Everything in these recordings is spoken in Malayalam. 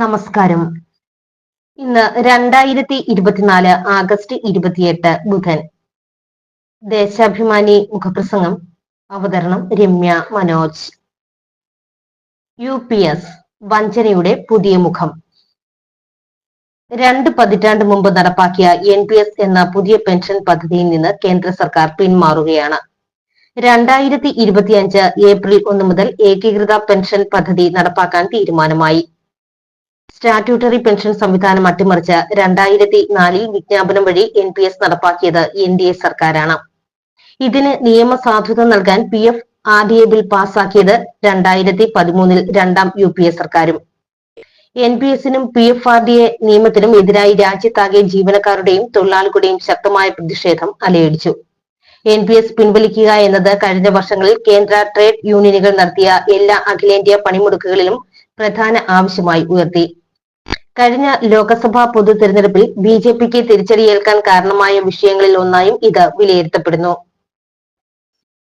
നമസ്കാരം. ഇന്ന് രണ്ടായിരത്തി ഇരുപത്തിനാല് ആഗസ്റ്റ് ഇരുപത്തിയെട്ട് ബുധൻ. ദേശാഭിമാനി മുഖപ്രസംഗം. അവതരണം Ramya Manoj. U P S വഞ്ചനയുടെ പുതിയ മുഖം. രണ്ട് പതിറ്റാണ്ട് മുമ്പ് നടപ്പാക്കിയ എൻ പി എസ് എന്ന പുതിയ പെൻഷൻ പദ്ധതിയിൽ നിന്ന് കേന്ദ്ര സർക്കാർ പിന്മാറുകയാണ്. രണ്ടായിരത്തി ഇരുപത്തിയഞ്ച് ഏപ്രിൽ ഒന്ന് മുതൽ ഏകീകൃത പെൻഷൻ പദ്ധതി നടപ്പാക്കാൻ തീരുമാനമായി. സ്റ്റാറ്റ്യൂട്ടറി പെൻഷൻ സംവിധാനം അട്ടിമറിച്ച് രണ്ടായിരത്തി നാലിൽ വിജ്ഞാപനം വഴി എൻ പി എസ് നടപ്പാക്കിയത് എൻ ഡി എ സർക്കാരാണ്. ഇതിന് നിയമസാധുത നൽകാൻ P F R D A bill പാസാക്കിയത് രണ്ടായിരത്തി പതിമൂന്നിൽ രണ്ടാം യു പി എ സർക്കാരും. N P എസിനും P F R D A നിയമത്തിനും എതിരായി രാജ്യത്താകെ ജീവനക്കാരുടെയും തൊഴിലാളികളുടെയും ശക്തമായ പ്രതിഷേധം അലയടിച്ചു. എൻ പി എസ് പിൻവലിക്കുക എന്നത് കഴിഞ്ഞ വർഷങ്ങളിൽ കേന്ദ്ര ട്രേഡ് യൂണിയനുകൾ നടത്തിയ എല്ലാ അഖിലേന്ത്യാ പണിമുടക്കുകളിലും പ്രധാന ആവശ്യമായി ഉയർത്തി. കഴിഞ്ഞ ലോക്സഭാ പൊതു തെരഞ്ഞെടുപ്പിൽ ബി ജെ പിക്ക് തിരിച്ചടിയേൽക്കാൻ കാരണമായ വിഷയങ്ങളിൽ ഒന്നായും ഇത് വിലയിരുത്തപ്പെടുന്നു.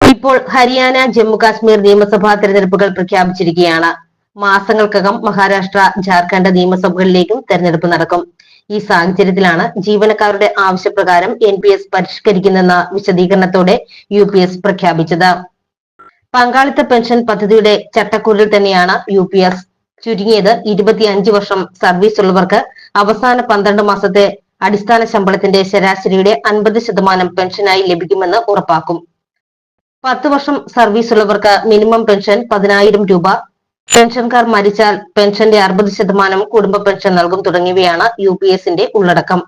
ഇപ്പോൾ ഹരിയാന ജമ്മുകാശ്മീർ നിയമസഭാ തെരഞ്ഞെടുപ്പുകൾ പ്രഖ്യാപിച്ചിരിക്കുകയാണ്. മാസങ്ങൾക്കകം മഹാരാഷ്ട്ര ജാർഖണ്ഡ് നിയമസഭകളിലേക്കും തെരഞ്ഞെടുപ്പ് നടക്കും. ഈ സാഹചര്യത്തിലാണ് ജീവനക്കാരുടെ ആവശ്യപ്രകാരം എൻ പി എസ് പരിഷ്കരിക്കുന്നെന്ന വിശദീകരണത്തോടെ യു പി എസ് പ്രഖ്യാപിച്ചത്. പങ്കാളിത്ത പെൻഷൻ പദ്ധതിയുടെ ചട്ടക്കൂടിൽ തന്നെയാണ് യു പി എസ് ചുരുങ്ങിയത് ഇരുപത്തിയഞ്ച് വർഷം സർവീസ് ഉള്ളവർക്ക് അവസാന പന്ത്രണ്ട് മാസത്തെ അടിസ്ഥാന ശമ്പളത്തിന്റെ ശരാശരിയുടെ അൻപത് ശതമാനം പെൻഷനായി ലഭിക്കുമെന്ന് ഉറപ്പാക്കും. പത്ത് വർഷം സർവീസ് ഉള്ളവർക്ക് മിനിമം പെൻഷൻ പതിനായിരം രൂപ. പെൻഷൻകാർ മരിച്ചാൽ പെൻഷന്റെ അറുപത് ശതമാനം കുടുംബ പെൻഷൻ നൽകും തുടങ്ങിയവയാണ് യു പി എസിന്റെ ഉള്ളടക്കം.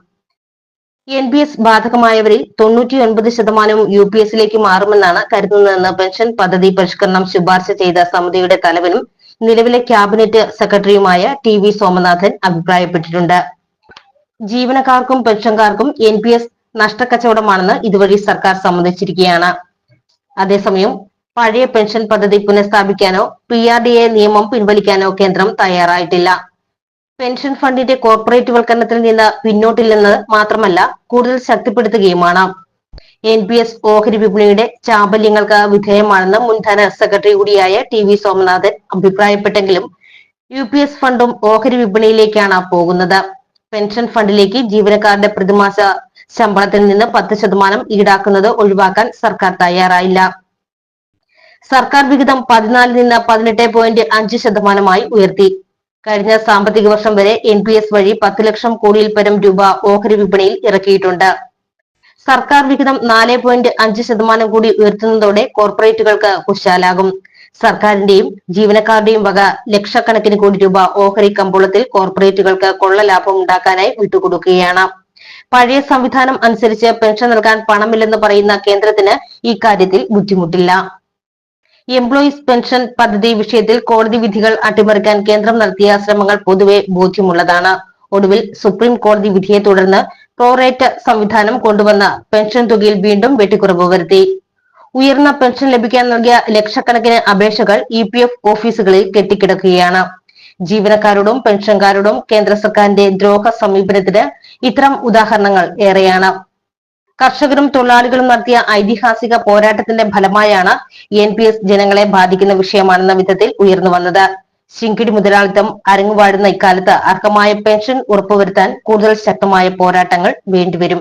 എൻ പി എസ് ബാധകമായവരിൽ തൊണ്ണൂറ്റി ഒൻപത് ശതമാനവും യു പി എസിലേക്ക് മാറുമെന്നാണ് കരുതുന്നതെന്ന് പെൻഷൻ പദ്ധതി പരിഷ്കരണം ശുപാർശ ചെയ്ത സമിതിയുടെ തലവനും നിലവിലെ ക്യാബിനറ്റ് സെക്രട്ടറിയുമായ ടി വി സോമനാഥൻ അഭിപ്രായപ്പെട്ടിട്ടുണ്ട്. ജീവനക്കാർക്കും പെൻഷൻകാർക്കും എൻ പി എസ് നഷ്ടക്കച്ചവടമാണെന്ന് ഇതുവഴി സർക്കാർ സമ്മതിച്ചിരിക്കുകയാണ്. അതേസമയം പഴയ പെൻഷൻ പദ്ധതി പുനഃസ്ഥാപിക്കാനോ പി ആർ ഡി എ നിയമം പിൻവലിക്കാനോ കേന്ദ്രം തയ്യാറായിട്ടില്ല. പെൻഷൻ ഫണ്ടിന്റെ കോർപ്പറേറ്റ് വൽക്കരണത്തിൽ നിന്ന് പിന്നോട്ടില്ലെന്ന് മാത്രമല്ല കൂടുതൽ ശക്തിപ്പെടുത്തുകയുമാണ്. എൻ പി എസ് ഓഹരി വിപണിയുടെ ചാബല്യങ്ങൾക്ക് വിധേയമാണെന്ന് മുൻ ധന സെക്രട്ടറി കൂടിയായ ടി വി സോമനാഥൻ അഭിപ്രായപ്പെട്ടെങ്കിലും യു പി എസ് ഫണ്ടും ഓഹരി വിപണിയിലേക്കാണ് പോകുന്നത്. പെൻഷൻ ഫണ്ടിലേക്ക് ജീവനക്കാരുടെ പ്രതിമാസ ശമ്പളത്തിൽ നിന്ന് പത്ത് ശതമാനം ഈടാക്കുന്നത് ഒഴിവാക്കാൻ സർക്കാർ തയ്യാറായില്ല. സർക്കാർ വിഹിതം പതിനാലിൽ നിന്ന് പതിനെട്ട് പോയിന്റ് അഞ്ച് ശതമാനമായി ഉയർത്തി. കഴിഞ്ഞ സാമ്പത്തിക വർഷം വരെ എൻ പി എസ് വഴി പത്ത് ലക്ഷം കോടിയിൽ പരം രൂപ ഓഹരി വിപണിയിൽ ഇറക്കിയിട്ടുണ്ട്. സർക്കാർ വിഹിതം നാല് പോയിന്റ് അഞ്ച് ശതമാനം കൂടി ഉയർത്തുന്നതോടെ കോർപ്പറേറ്റുകൾക്ക് കുശാലാകും. സർക്കാരിന്റെയും ജീവനക്കാരുടെയും വക ലക്ഷക്കണക്കിന് കോടി രൂപ ഓഹരി കമ്പോളത്തിൽ കോർപ്പറേറ്റുകൾക്ക് കൊള്ള ലാഭം ഉണ്ടാക്കാനായി വിട്ടുകൊടുക്കുകയാണ്. പഴയ സംവിധാനം അനുസരിച്ച് പെൻഷൻ നൽകാൻ പണമില്ലെന്ന് പറയുന്ന കേന്ദ്രത്തിന് കാര്യത്തിൽ ബുദ്ധിമുട്ടില്ല. എംപ്ലോയീസ് പെൻഷൻ പദ്ധതി വിഷയത്തിൽ കോടതി വിധികൾ അട്ടിമറിക്കാൻ കേന്ദ്രം നടത്തിയ ശ്രമങ്ങൾ പൊതുവെ ബോധ്യമുള്ളതാണ്. ഒടുവിൽ സുപ്രീം കോടതി വിധിയെ തുടർന്ന് പ്രോറേറ്റ് സംവിധാനം കൊണ്ടുവന്ന പെൻഷൻ തുകയിൽ വീണ്ടും വെട്ടിക്കുറവ് വരുത്തി. ഉയർന്ന പെൻഷൻ ലഭിക്കാൻ നൽകിയ ലക്ഷക്കണക്കിന് അപേക്ഷകൾ ഇ പി എഫ് ഓഫീസുകളിൽ കെട്ടിക്കിടക്കുകയാണ്. ജീവനക്കാരോടും പെൻഷൻകാരോടും കേന്ദ്ര സർക്കാരിന്റെ ദ്രോഹ സമീപനത്തിന് ഇത്തരം ഉദാഹരണങ്ങൾ ഏറെയാണ്. കർഷകരും തൊഴിലാളികളും നടത്തിയ ഐതിഹാസിക പോരാട്ടത്തിന്റെ ഫലമായാണ് എൻ പി എസ് ജനങ്ങളെ ബാധിക്കുന്ന വിഷയമാണെന്ന വിധത്തിൽ ഉയർന്നു വന്നത്. ശിങ്കിടി മുതലാളിത്തം അരങ്ങുവാഴുന്ന ഇക്കാലത്ത് അർഹമായ പെൻഷൻ ഉറപ്പുവരുത്താൻ കൂടുതൽ ശക്തമായ പോരാട്ടങ്ങൾ വേണ്ടിവരും.